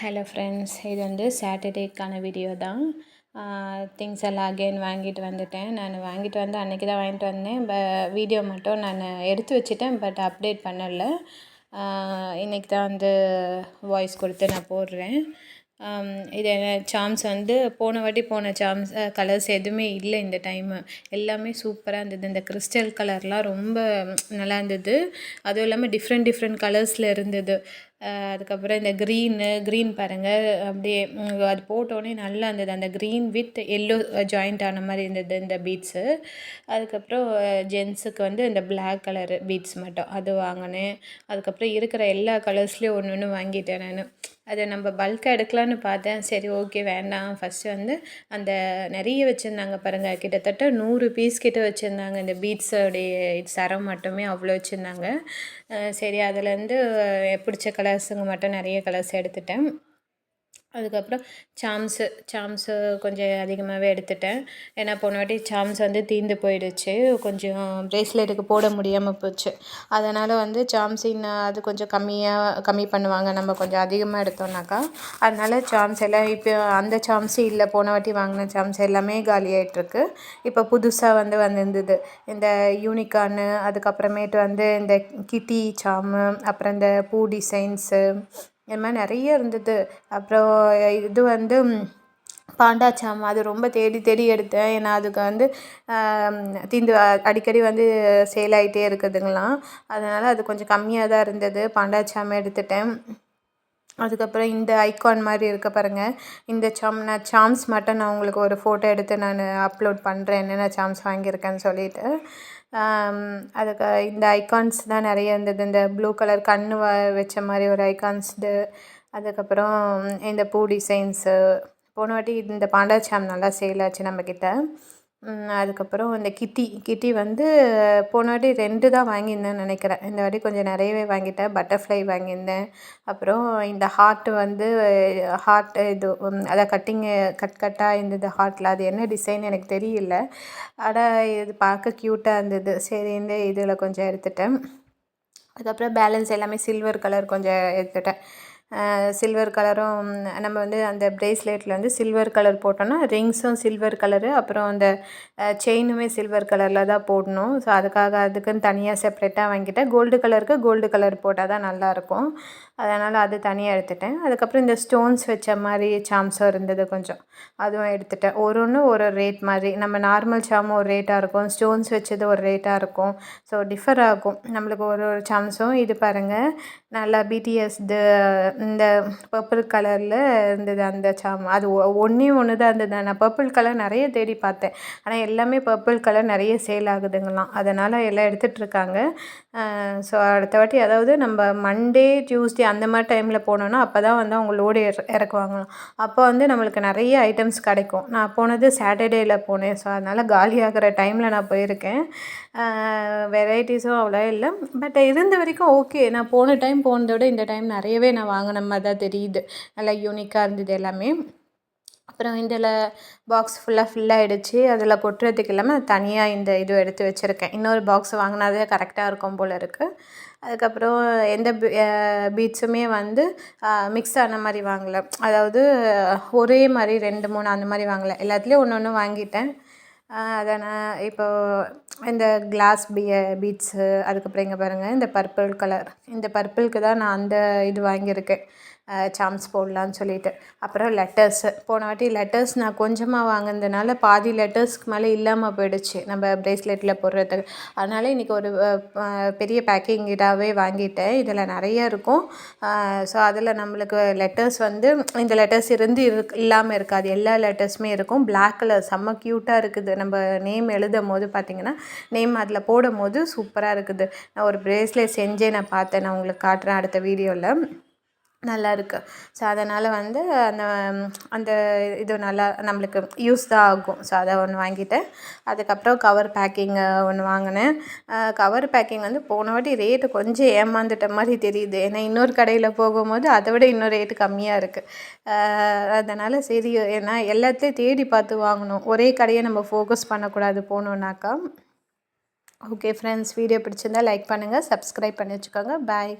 Hello friends இது வந்து சாட்டர்டேக்கான வீடியோ தான். திங்ஸ் எல்லாம் அகெயின் வாங்கிட்டு வந்துட்டேன். நான் வாங்கிட்டு வந்து அன்றைக்கி தான் வாங்கிட்டு வந்தேன். ப வீடியோ மட்டும் நான் எடுத்து வச்சுட்டேன் பட் அப்டேட் பண்ணலை. இன்றைக்கி தான் வந்து வாய்ஸ் கொடுத்து நான் போடுறேன். இது சாம்ஸ் வந்து போன வாட்டி போன சாம்ஸ் கலர்ஸ் எதுவுமே இல்லை இந்த டைமு எல்லாமே சூப்பராக இருந்தது. இந்த கிறிஸ்டல் கலர்லாம் ரொம்ப நல்லா இருந்தது. அதுவும் இல்லாமல் டிஃப்ரெண்ட் டிஃப்ரெண்ட் கலர்ஸில் இருந்தது. அதுக்கப்புறம் இந்த க்ரீனு க்ரீன் பாருங்கள் அப்படியே அது போட்டோடனே நல்லா இருந்தது. அந்த க்ரீன் வித் எல்லோ ஜாயிண்ட் ஆன மாதிரி இருந்தது இந்த பீட்ஸு அதுக்கப்புறம் ஜென்ஸுக்கு வந்து இந்த பிளாக் கலரு பீட்ஸ் மட்டும். அது வாங்கினேன். அதுக்கப்புறம் இருக்கிற எல்லா கலர்ஸ்லேயும் ஒன்று ஒன்று வாங்கிட்டேன் நான். அதை நம்ம பல்காக எடுக்கலான்னு பார்த்தேன். சரி ஓகே வேண்டாம். ஃபஸ்ட்டு வந்து அந்த நிறைய வச்சுருந்தாங்க பாருங்கள் கிட்டத்தட்ட நூறு பீஸ் கிட்ட வச்சுருந்தாங்க. இந்த பீட்ஸோடைய சரம் மட்டுமே அவ்வளோ வச்சுருந்தாங்க. சரி அதுலேருந்து பிடிச்ச கலர்ஸுங்க மட்டும் நிறைய கலர்ஸ் எடுத்துட்டேன். அதுக்கப்புறம் சாம்ஸு சாம்ஸு கொஞ்சம் அதிகமாகவே எடுத்துட்டேன். ஏன்னா போன வாட்டி சாம்ஸ் வந்து தீர்ந்து போயிடுச்சு. கொஞ்சம் ப்ரேஸ்லெட்டுக்கு போட முடியாமல் போச்சு. அதனால் வந்து சாம்ஸின் அது கொஞ்சம் கம்மியாக கம்மி பண்ணுவாங்க. நம்ம கொஞ்சம் அதிகமாக எடுத்தோம்னாக்கா அதனால் சாம்ஸ் எல்லாம் இப்போ அந்த சாம்ஸு இல்லை. போன வாட்டி வாங்கின சாம்ஸ் எல்லாமே காலியாகிட்ருக்கு இப்போ புதுசாக வந்து வந்திருந்தது. இந்த யூனிகார்னு அதுக்கப்புறமேட்டு வந்து இந்த கிட்டி சாமு அப்புறம் இந்த பூ டிசைன்ஸு இது மாதிரி நிறைய இருந்தது. அப்புறம் இது வந்து பாண்டாச்சாம். அது ரொம்ப தேடி தேடி எடுத்தேன். ஏன்னா அதுக்கு வந்து தீந்து அடிக்கடி வந்து சேல் ஆகிட்டே இருக்குதுங்களாம். அதனால் அது கொஞ்சம் கம்மியாக தான் இருந்தது. பாண்டாச்சாம் எடுத்துட்டேன். அதுக்கப்புறம் இந்த ஐக்கான் மாதிரி இருக்க பாருங்கள் இந்த சாம் நான் சாம்ஸ் மட்டும் நான் உங்களுக்கு ஒரு ஃபோட்டோ எடுத்து நான் அப்லோட் பண்ணுறேன் என்னென்ன சாம்ஸ் வாங்கியிருக்கேன்னு சொல்லிவிட்டு அதுக்கு இந்த ஐகான்ஸ் தான் நிறைய இருந்தது. இந்த ப்ளூ கலர் கண் வச்ச மாதிரி ஒரு ஐகான்ஸ்டு அதுக்கப்புறம் இந்த பூ டிசைன்ஸு போன வாட்டி இந்த பாண்டாச்சாம் நல்லா சேல் ஆச்சு நம்மக்கிட்ட அதுக்கப்புறம் இந்த கிட்டி கிட்டி வந்து போன வாட்டி ரெண்டு தான் வாங்கியிருந்தேன் நினைக்கிறேன். இந்த வாட்டி கொஞ்சம் நிறையவே வாங்கிட்டேன். பட்டர்ஃப்ளை வாங்கியிருந்தேன். அப்புறம் இந்த ஹார்ட்டு வந்து ஹார்ட் இது அதை கட்டிங்கு கட் கட்டாக இருந்தது ஹார்ட்டில் அது என்ன டிசைன் எனக்கு தெரியல. ஆனால் இது பார்க்க க்யூட்டாக இருந்தது. சரின்னு இதில் கொஞ்சம் எடுத்துட்டேன். அதுக்கப்புறம் பேலன்ஸ் எல்லாமே சில்வர் கலர் கொஞ்சம் எடுத்துட்டேன். சில்வர் கலரும் நம்ம வந்து அந்த ப்ரேஸ்லெட்டில் வந்து சில்வர் கலர் போட்டோன்னா ரிங்ஸும் சில்வர் கலரு அப்புறம் அந்த செயினுமே சில்வர் கலரில் தான் போடணும். ஸோ அதுக்காக அதுக்குன்னு தனியாக செப்ரேட்டாக வாங்கிட்டேன். கோல்டு கலருக்கு கோல்டு கலர் போட்டால் தான் நல்லாயிருக்கும் அதனால் அது தனியாக எடுத்துட்டேன். அதுக்கப்புறம் இந்த ஸ்டோன்ஸ் வச்ச மாதிரி சாம்ஸும் இருந்தது கொஞ்சம். அதுவும் எடுத்துட்டேன். ஒரு ஒன்று ஒரு ரேட் மாதிரி. நம்ம நார்மல் சாமும் ஒரு ரேட்டாக இருக்கும். ஸ்டோன்ஸ் வச்சது ஒரு ரேட்டாக இருக்கும். ஸோ டிஃபர் ஆகும். நம்மளுக்கு ஒரு ஒரு சாம்ஸும் இது பாருங்கள் நல்லா பிடிஎஸ் இந்த பர்பிள் கலரில் இருந்தது அந்த சாம் அது ஒன்றே ஒன்று தான் இருந்தது. நான் பர்பிள் கலர் நிறைய தேடி பார்த்தேன். ஆனால் எல்லாமே பர்பிள் கலர் நிறைய சேல் ஆகுதுங்களாம். அதனால் எல்லாம் எடுத்துகிட்ருக்காங்க ஸோ அடுத்த வாட்டி அதாவது நம்ம மண்டே டியூஸ்டே அந்த மாதிரி டைமில் போனோன்னா அப்போ தான் வந்து அவங்க லோடு இறக்குவாங்களாம். அப்போ வந்து நம்மளுக்கு நிறைய ஐட்டம்ஸ் கிடைக்கும். நான் போனது சாட்டர்டேயில் போனேன். ஸோ அதனால் காலி ஆகிற டைமில் நான் போயிருக்கேன். வெரைட்டிஸும் அவ்வளோ இல்லை. பட் இருந்த வரைக்கும் ஓகே நான் போன டைம் போனதை விட இந்த டைம் நிறையவே நான் வாங்கின மாதிரி தான் தெரியுது. நல்லா யூனிக்காக இருந்தது எல்லாமே. அப்புறம் இதில் பாக்ஸ் ஃபுல்லாக ஃபில்லாகிடுச்சு அதில் கொட்டுறதுக்கு இல்லாமல் தனியாக இந்த இது எடுத்து வச்சுருக்கேன். இன்னொரு பாக்ஸ் வாங்கினாதே கரெக்டாக இருக்கும் போல் இருக்குது அதுக்கப்புறம் எந்த பீட்ஸுமே வந்து மிக்ஸ் ஆன மாதிரி வாங்கலை. அதாவது ஒரே மாதிரி ரெண்டு மூணு அந்த மாதிரி வாங்கலை. எல்லாத்துலேயும் ஒன்று ஒன்று வாங்கிட்டேன். அதை நான் இப்போது இந்த கிளாஸ் பிய பீட்ஸு அதுக்கப்புறம் இங்கே பாருங்கள் இந்த பர்பிள் கலர் இந்த பர்பிளுக்கு தான் நான் அந்த இது வாங்கியிருக்கேன். சாம்ஸ் போடலான்னு சொல்லிட்டு. அப்புறம் லெட்டர்ஸு போன வாட்டி லெட்டர்ஸ் நான் கொஞ்சமாக வாங்கினதுனால பாதி லெட்டர்ஸ்க்கு மேலே இல்லாமல் போயிடுச்சு. நம்ம ப்ரேஸ்லெட்டில் போடுறதுக்கு. அதனால் இன்றைக்கி ஒரு பெரிய பேக்கிங் இதாகவே வாங்கிட்டேன். இதில் நிறைய இருக்கும். ஸோ அதில் நம்மளுக்கு லெட்டர்ஸ் வந்து இந்த லெட்டர்ஸ் இருந்து இருக் இல்லாமல் இருக்காது. எல்லா லெட்டர்ஸுமே இருக்கும். பிளாக் கலர் செம்ம க்யூட்டாக இருக்குது. நம்ம நேம் எழுதும் போது பார்த்திங்கன்னா நேம் அதில் போடும் போது சூப்பராக இருக்குது. நான் ஒரு ப்ரேஸ்லெட் செஞ்சே நான் பார்த்தேன் நான் உங்களுக்கு காட்டுறேன் அடுத்த வீடியோவில் நல்லா இருக்குது ஸோ அதனால் வந்து அந்த அந்த இது நல்லா நம்மளுக்கு யூஸ் தான் ஆகும். ஸோ அதை ஒன்று வாங்கிட்டேன். அதுக்கப்புறம் கவர் பேக்கிங்கு ஒன்று வாங்கினேன். கவர் பேக்கிங் வந்து போன வாட்டி ரேட்டு கொஞ்சம் ஏமாந்துட்ட மாதிரி தெரியுது. ஏன்னா இன்னொரு கடையில் போகும்போது அதை விட இன்னொரு ரேட்டு கம்மியாக இருக்குது அதனால் சரி ஏன்னா எல்லாத்தையும் தேடி பார்த்து வாங்கணும். ஒரே கடையை நம்ம ஃபோக்கஸ் பண்ணக்கூடாது போனோன்னாக்கா ஓகே ஃப்ரெண்ட்ஸ் வீடியோ பிடிச்சிருந்தால் லைக் பண்ணுங்கள் சப்ஸ்கிரைப் பண்ணி வச்சுக்கோங்க. பாய்